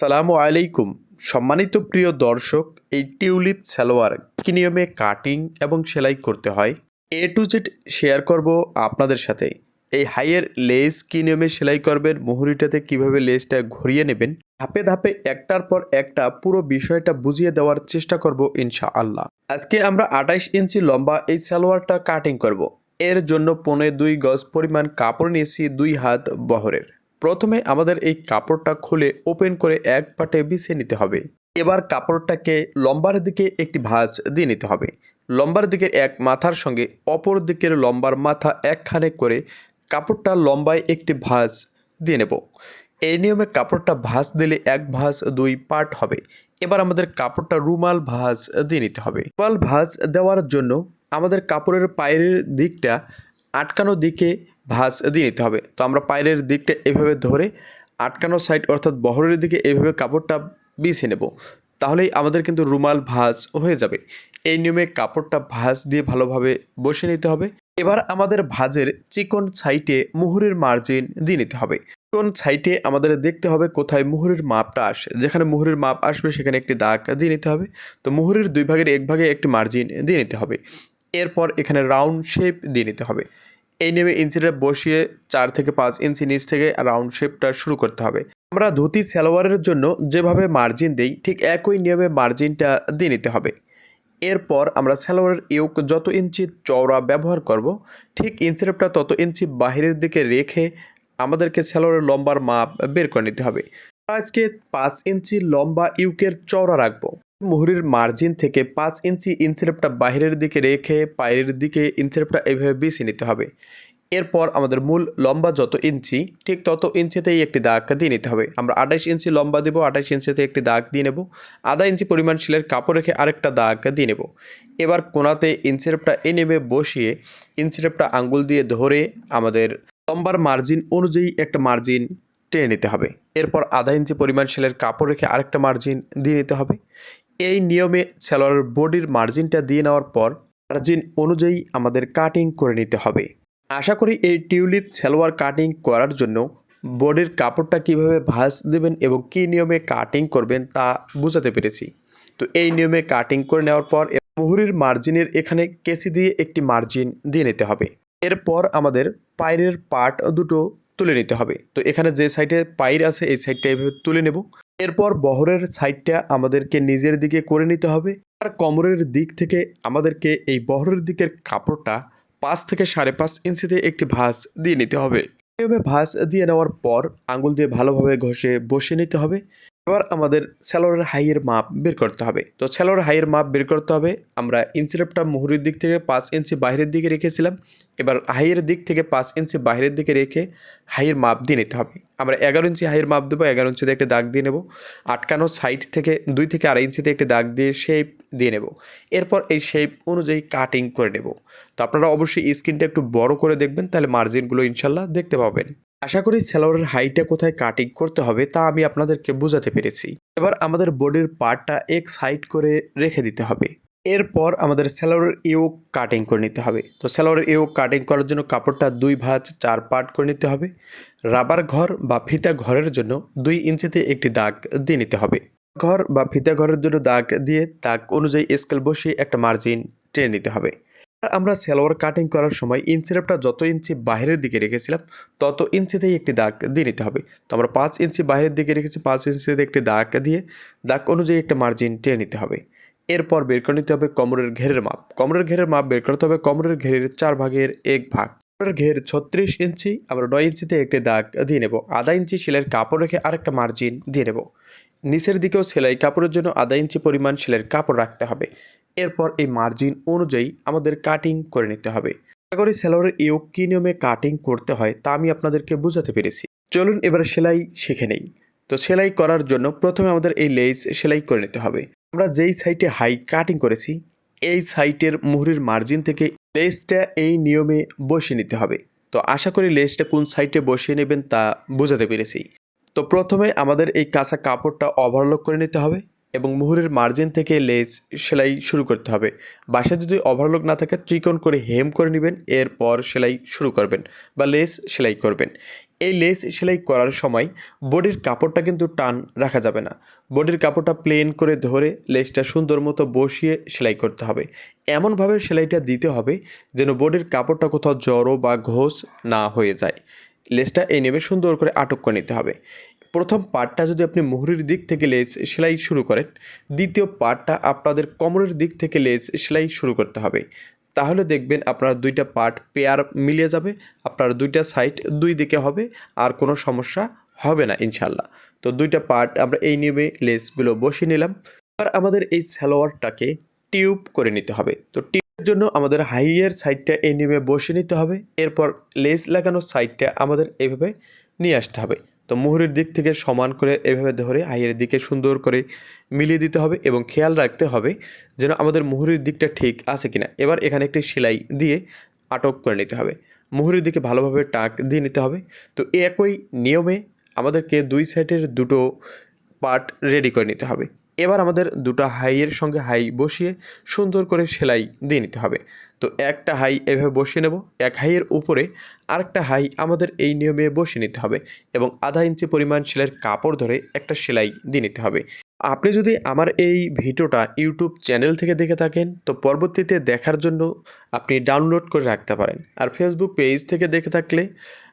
সালামু আলাইকুম। সম্মানিত প্রিয় দর্শক, এই টিউলিপ সালোয়ার কি নিয়মে কাটিং এবং সেলাই করতে হয়? এ টু জেড শেয়ার করব আপনাদের সাথে। এই হাইয়ের লেস কি নিয়মে সেলাই করবেন? মুহুরিটাতে কীভাবে লেসটা ঘুরিয়ে নেবেন? ধাপে ধাপে একটার পর একটা পুরো বিষয়টা বুঝিয়ে দেওয়ার চেষ্টা করব ইনশাআল্লাহ। আজকে আমরা আঠাইশ ইঞ্চি লম্বা এই সালোয়ারটা কাটিং করব। এর জন্য পনে দুই গজ পরিমাণ কাপড় নিয়েছি দুই হাত বহরের। প্রথমে আমাদের এই কাপড়টা খুলে ওপেন করে এক পাটে বিছিয়ে নিতে হবে। এবার কাপড়টাকে লম্বার দিকে একটি ভাঁজ দিয়ে নিতে হবে। লম্বার দিকের এক মাথার সঙ্গে অপর দিকের লম্বার মাথা একখানে করে কাপড়টা লম্বায় একটি ভাঁজ দিয়ে নেব। এই নিয়মে কাপড়টা ভাঁজ দিলে এক ভাঁজ, দুই পার্ট হবে। এবার আমাদের কাপড়টা রুমাল ভাঁজ দিয়ে নিতে হবে। রুমাল ভাঁজ দেওয়ার জন্য আমাদের কাপড়ের পায়ের দিকটা আটকানো দিকে ভাঁজ দিয়ে নিতে হবে। তো আমরা পায়ের দিকটা এভাবে ধরে আটকানো সাইড অর্থাৎ বহরের দিকে এইভাবে কাপড়টা বিছিয়ে নেব। তাহলেই আমাদের কিন্তু রুমাল ভাঁজ হয়ে যাবে। এই নিয়মে কাপড়টা ভাঁজ দিয়ে ভালোভাবে বসে নিতে হবে। এবার আমাদের ভাঁজের চিকন সাইটে মুহুরের মার্জিন দিয়ে নিতে হবে। চিকন সাইটে আমাদের দেখতে হবে কোথায় মুহুরের মাপটা আসে। যেখানে মুহুরের মাপ আসবে সেখানে একটি দাগ দিয়ে নিতে হবে। তো মুহুরের দুই ভাগের এক ভাগে একটি মার্জিন দিয়ে নিতে হবে। এরপর এখানে রাউন্ড শেপ দিয়ে নিতে হবে। এই নিয়মে ইঞ্চিটা বসিয়ে চার থেকে পাঁচ ইঞ্চি নিচ থেকে রাউন্ড শেপটা শুরু করতে হবে। আমরা ধুতি সালোয়ারের জন্য যেভাবে মার্জিন দেই, ঠিক একই নিয়মে মার্জিনটা দিয়ে নিতে হবে। এরপর আমরা সালোয়ারের ইউক যত ইঞ্চি চওড়া ব্যবহার করব, ঠিক ইঞ্চিরেপটা তত ইঞ্চি বাহিরের দিকে রেখে আমাদেরকে সালোয়ারের লম্বার মাপ বের করে নিতে হবে। আজকে পাঁচ ইঞ্চি লম্বা ইউকের চওড়া রাখব। মুহুরির মার্জিন থেকে পাঁচ ইঞ্চি ইনসেলেপটা বাইরের দিকে রেখে পায়ের দিকে ইনসেলেপটা এভাবে বেছে নিতে হবে। এরপর আমাদের মূল লম্বা যত ইঞ্চি, ঠিক তত ইঞ্চিতেই একটি দাগ দিয়ে নিতে হবে। আমরা আঠাইশ ইঞ্চি লম্বা দেবো, আঠাইশ ইঞ্চিতে একটি দাগ দিয়ে নেব। আধা ইঞ্চি পরিমাণ শিলের কাপড় রেখে আরেকটা দাগ দিয়ে নেব। এবার কোনাতে ইনসেরেপটা এ নেমে বসিয়ে ইনসেরেপটা আঙ্গুল দিয়ে ধরে আমাদের লম্বার মার্জিন অনুযায়ী একটা মার্জিন টেনে নিতে হবে। এরপর আধা ইঞ্চি পরিমাণ শিলের কাপড় রেখে আরেকটা মার্জিন দিয়ে নিতে হবে। এই নিয়মে সেলোয়ারের বডির মার্জিনটা দিয়ে নেওয়ার পর মার্জিন অনুযায়ী আমাদের কাটিং করে নিতে হবে। আশা করি এই টিউলিপ সালোয়ার কাটিং করার জন্য বডির কাপড়টা কীভাবে ভাঁজ দেবেন এবং কী নিয়মে কাটিং করবেন তা বোঝাতে পেরেছি। তো এই নিয়মে কাটিং করে নেওয়ার পর মুহুরির মার্জিনের এখানে কেসি দিয়ে একটি মার্জিন দিয়ে নিতে হবে। এরপর আমাদের পায়ের পার্ট দুটো তুলে নিতে হবে। তো এখানে যে সাইডে পায়ের আছে, এই সাইডটা এভাবে তুলে নেব। এরপর বহরের সাইডটা আমাদেরকে নিজের দিকে করে নিতে হবে আর কোমরের দিক থেকে আমাদেরকে এই বহরের দিকের কাপড়টা পাঁচ থেকে সাড়ে পাঁচ ইঞ্চিতে একটি ভাঁজ দিয়ে নিতে হবে। এভাবে ভাঁজ দিয়ে নেওয়ার পর আঙুল দিয়ে ভালোভাবে ঘষে বসে নিতে হবে। এবার আমাদের স্যালোয়ারের হাইয়ের মাপ বের করতে হবে। তো স্যালোয়ার হাইয়ের মাপ বের করতে হবে। আমরা ইঞ্চিরেপটা মুহুরির দিক থেকে পাঁচ ইঞ্চি বাইরের দিকে রেখেছিলাম। এবার হাইয়ের দিক থেকে পাঁচ ইঞ্চি বাইরের দিকে রেখে হাইয়ের মাপ দিয়ে নিতে হবে। আমরা এগারো ইঞ্চি হাইয়ের মাপ দেবো, এগারো ইঞ্চিতে একটা দাগ দিয়ে নেব। আটকানো সাইড থেকে দুই থেকে আড়াই ইঞ্চিতে একটি দাগ দিয়ে শেপ দিয়ে নেব। এরপর এই শেপ অনুযায়ী কাটিং করে নেব। তো আপনারা অবশ্যই স্ক্রিনটা একটু বড় করে দেখবেন, তাহলে মার্জিনগুলো ইনশাল্লাহ দেখতে পাবেন। আশা করি স্যালোয়ারের হাইটটা কোথায় কাটিং করতে হবে তা আমি আপনাদেরকে বোঝাতে পেরেছি। এবার আমাদের বডির পার্টটা এক্স সাইড করে রেখে দিতে হবে। এরপর আমাদের স্যালোয়ারের ইয়োক কাটিং করে নিতে হবে। তো স্যালোয়ারের ইয়োক কাটিং করার জন্য কাপড়টা দুই ভাঁজ চার পার্ট করে নিতে হবে। রাবার ঘর বা ফিতা ঘরের জন্য দুই ইঞ্চিতে একটি দাগ দিয়ে নিতে হবে। ঘর বা ফিতা ঘরের জন্য দাগ দিয়ে দাগ অনুযায়ী স্কেল বসিয়ে একটা মার্জিন টেনে নিতে হবে। আমরা সালোয়ার কাটিং করার সময় ইঞ্চিরেপটা যত ইঞ্চি বাইরের দিকে রেখেছিলাম, তত ইঞ্চিতেই একটি দাগ দিয়ে নিতে হবে। তো আমরা পাঁচ ইঞ্চি বাইরের দিকে রেখেছি, পাঁচ ইঞ্চিতে একটি দাগ দিয়ে দাগ অনুযায়ী একটা মার্জিন টেনে নিতে হবে। এরপর বের করে নিতে হবে কোমরের ঘেরের মাপ। কোমরের ঘেরের মাপ বের করতে হবে কোমরের ঘেরের চার ভাগের এক ভাগ। কোমরের ঘের ছত্রিশ ইঞ্চি, আমরা নয় ইঞ্চিতে একটি দাগ দিয়ে নেব। আধা ইঞ্চি সেলাইয়ের কাপড় রেখে আরেকটা মার্জিন দিয়ে নেব। নিচের দিকেও সেলাই কাপড়ের জন্য আধা ইঞ্চি পরিমাণ সেলাইয়ের কাপড় রাখতে হবে। এরপর এই মার্জিন অনুযায়ী আমাদের কাটিং করে নিতে হবে। করি সেলোয়ারের ইয়োগ কী নিয়মে কাটিং করতে হয় তা আমি আপনাদেরকে বোঝাতে পেরেছি। চলুন এবার সেলাই শিখে নেই। তো সেলাই করার জন্য প্রথমে আমাদের এই লেস সেলাই করে নিতে হবে। আমরা যেই সাইটে হাই কাটিং করেছি, এই সাইটের মুহুরির মার্জিন থেকে লেসটা এই নিয়মে বসিয়ে নিতে হবে। তো আশা করি লেসটা কোন সাইটে বসিয়ে নেবেন তা বোঝাতে পেরেছি। তো প্রথমে আমাদের এই কাঁচা কাপড়টা ওভারলক করে নিতে হবে। এবং মুহুরের মার্জিন থেকে লেস সেলাই শুরু করতে হবে। বাসায় যদি ওভারলক না থাকে চিকন করে হেম করে নেবেন, এরপর সেলাই শুরু করবেন বা লেস সেলাই করবেন। এই লেস সেলাই করার সময় বডির কাপড়টা কিন্তু টান রাখা যাবে না। বডির কাপড়টা প্লেন করে ধরে লেসটা সুন্দর মতো বসিয়ে সেলাই করতে হবে। এমনভাবে সেলাইটা দিতে হবে যেন বডির কাপড়টা কোথাও জড়ো বা ঘোষ না হয়ে যায়। লেসটা এই নেমে সুন্দর করে আটক করে নিতে হবে। প্রথম পার্টটা যদি আপনি মুহুরির দিক থেকে লেস সেলাই শুরু করেন, দ্বিতীয় পার্টটা আপনাদের কোমরের দিক থেকে লেস সেলাই শুরু করতে হবে। তাহলে দেখবেন আপনার দুইটা পার্ট পেয়ার মিলিয়ে যাবে, আপনার দুইটা সাইড দুই দিকে হবে, আর কোনো সমস্যা হবে না ইনশাল্লাহ তো দুইটা পার্ট আমরা এই নিয়মে লেসগুলো বসিয়ে নিলাম। আর আমাদের এই সালোয়ারটাকে টিউব করে নিতে হবে। তো টিউবের জন্য আমাদের হাইয়ের সাইডটা এই নিয়মে বসিয়ে নিতে হবে। এরপর লেস লাগানো সাইডটা আমাদের এইভাবে নিয়ে আসতে হবে। তো মুহুরির দিক থেকে সমান করে এভাবে ধরে আইয়ের দিকে সুন্দর করে মিলিয়ে দিতে হবে এবং খেয়াল রাখতে হবে যেন আমাদের মুহুরির দিকটা ঠিক আছে কিনা। এবার এখানে একটি সেলাই দিয়ে আটক করে নিতে হবে। মুহুরির দিকে ভালোভাবে টাক দিয়ে নিতে হবে। তো একই নিয়মে আমাদেরকে দুই সাইডের দুটো পার্ট রেডি করে নিতে হবে। এবার আমাদের দুটো হাইয়ের সঙ্গে হাই বসিয়ে সুন্দর করে সেলাই দিয়ে নিতে হবে। তো একটা হাই এভাবে বসিয়ে নেব, এক হাইয়ের উপরে আরেকটা হাই আমাদের এই নিয়মে বসিয়ে নিতে হবে এবং আধা ইঞ্চি পরিমাণ সেলাইয়ের কাপড় ধরে একটা সেলাই দিয়ে নিতে হবে। আপনি যদি আমার এই ভিডিওটা ইউটিউব চ্যানেল থেকে দেখে থাকেন, তো পরবর্তীতে দেখার জন্য আপনি ডাউনলোড করে রাখতে পারেন। আর ফেসবুক পেজ থেকে দেখে থাকলে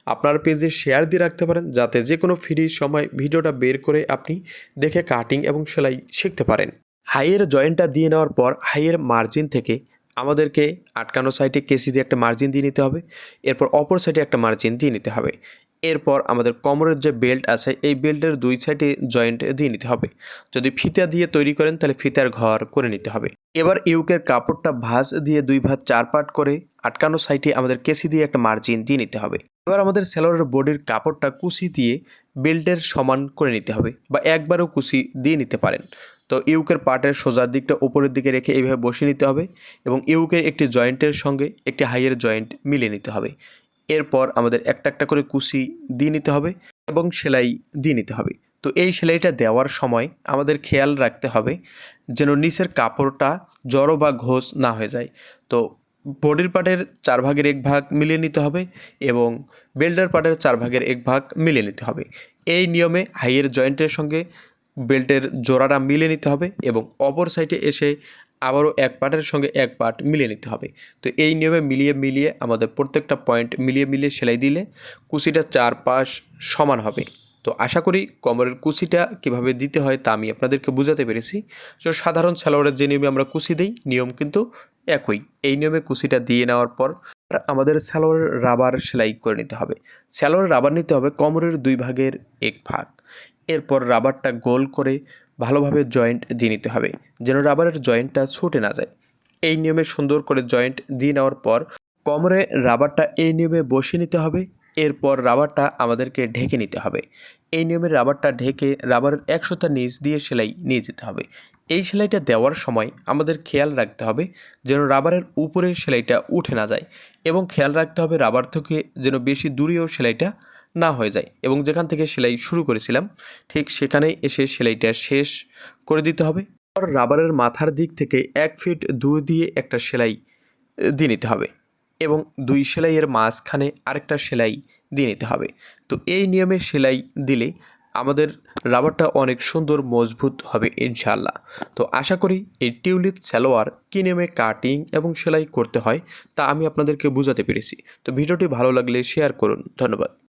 আপনার পেজে শেয়ার দিয়ে রাখতে পারেন, যাতে যে কোনো ফ্রি সময় ভিডিওটা বের করে আপনি দেখে কাটিং এবং সেলাই শিখতে পারেন। হাইয়ের জয়েন্টটা দিয়ে নেওয়ার পর হাইয়ের মার্জিন থেকে আমাদেরকে আটকানো সাইডে কেসি দিয়ে একটা মার্জিন দিয়ে নিতে হবে। এরপর অপর সাইডে একটা মার্জিন দিয়ে নিতে হবে। এরপর আমাদের কোমরের যে বেল্ট আছে, এই বেল্টের দুই সাইডে জয়েন্ট দিয়ে নিতে হবে। যদি ফিতা দিয়ে তৈরি করেন, তাহলে ফিতার ঘর করে নিতে হবে। এবার ইউকের কাপড়টা ভাঁজ দিয়ে দুই ভাঁজ চার পাট করে আটকানো সাইডে আমাদের কেসি দিয়ে একটা মার্জিন দিয়ে নিতে হবে। এবার আমাদের সেলোয়ারের বডির কাপড়টা কুচি দিয়ে বেল্টের সমান করে নিতে হবে বা একবারও কুচি দিয়ে নিতে পারেন। তো ইউকের পার্টের সোজার দিকটা উপরের দিকে রেখে এইভাবে বসিয়ে নিতে হবে এবং ইউকের একটি জয়েন্টের সঙ্গে একটি হাইয়ের জয়েন্ট মিলিয়ে নিতে হবে। এরপর আমাদের একটা একটা করে কুচি দিয়ে নিতে হবে এবং সেলাই দিয়ে নিতে হবে। তো এই সেলাইটা দেওয়ার সময় আমাদের খেয়াল রাখতে হবে যেন নিচের কাপড়টা জড়ো বা ঘোষ না হয়ে যায়। তো বডির পার্টের চার ভাগের এক ভাগ মিলিয়ে নিতে হবে এবং বেল্টের পার্টের চার ভাগের এক ভাগ মিলিয়ে নিতে হবে। এই নিয়মে হাইয়ের জয়েন্টের সঙ্গে বেল্টের জোড়াটা মিলিয়ে নিতে হবে এবং অপর সাইডে এসে আবারও এক পার্টের সঙ্গে এক পার্ট মিলিয়ে নিতে হবে। তো এই নিয়মে মিলিয়ে মিলিয়ে আমাদের প্রত্যেকটা পয়েন্ট মিলিয়ে মিলিয়ে সেলাই দিলে কুচিটা চার পাশ সমান হবে। তো আশা করি কোমরের কুচিটা কীভাবে দিতে হয় তা আমি আপনাদেরকে বোঝাতে পেরেছি। তো সাধারণ সালোয়ারের যে নিয়মে আমরা কুচি দিই, নিয়ম কিন্তু একই। এই নিয়মে কুচিটা দিয়ে নেওয়ার পর আমাদের সালোয়ারের রাবার সেলাই করে নিতে হবে। সালোয়ারের রাবার নিতে হবে কোমরের দুই ভাগের এক ভাগ। এরপর রাবারটা গোল করে ভালোভাবে জয়েন্ট দিয়ে নিতে হবে, যেন রাবারের জয়েন্টটা ছুটে না যায়। এই নিয়মে সুন্দর করে জয়েন্ট দিয়ে নেওয়ার পর কোমরে রাবারটা এই নিয়মে বসিয়ে নিতে হবে, এরপর রাবারটা আমাদেরকে ঢেকে নিতে হবে। এই নিয়মে রাবারটা ঢেকে রাবারের একশোটা নিচ দিয়ে সেলাই নিয়ে যেতে হবে। এই সেলাইটা দেওয়ার সময় আমাদের খেয়াল রাখতে হবে, যেন রাবারের উপরে সেলাইটা উঠে না যায় এবং খেয়াল রাখতে হবে রাবার থেকে যেন বেশি দূরেও সেলাইটা না হয়ে যায়। এবং যেখান থেকে সেলাই শুরু করেছিলাম, ঠিক সেখানেই এসে সেলাইটা শেষ করে দিতে হবে। রাবারের মাথার দিক থেকে এক ফিট দূর দিয়ে একটা সেলাই দিয়ে নিতে হবে। এবং দুই সেলাইয়ের মাঝখানে আরেকটা সেলাই দিয়ে নিতে হবে। তো এই নিয়মে সেলাই দিলে আমাদের রাবারটা অনেক সুন্দর, মজবুত হবে ইনশাল্লাহ তো আশা করি এই টিউলিপ, সালোয়ার কী নিয়মে কাটিং এবং সেলাই করতে হয় তা আমি আপনাদেরকে বোঝাতে পেরেছি। তো ভিডিওটি ভালো লাগলে শেয়ার করুন। ধন্যবাদ।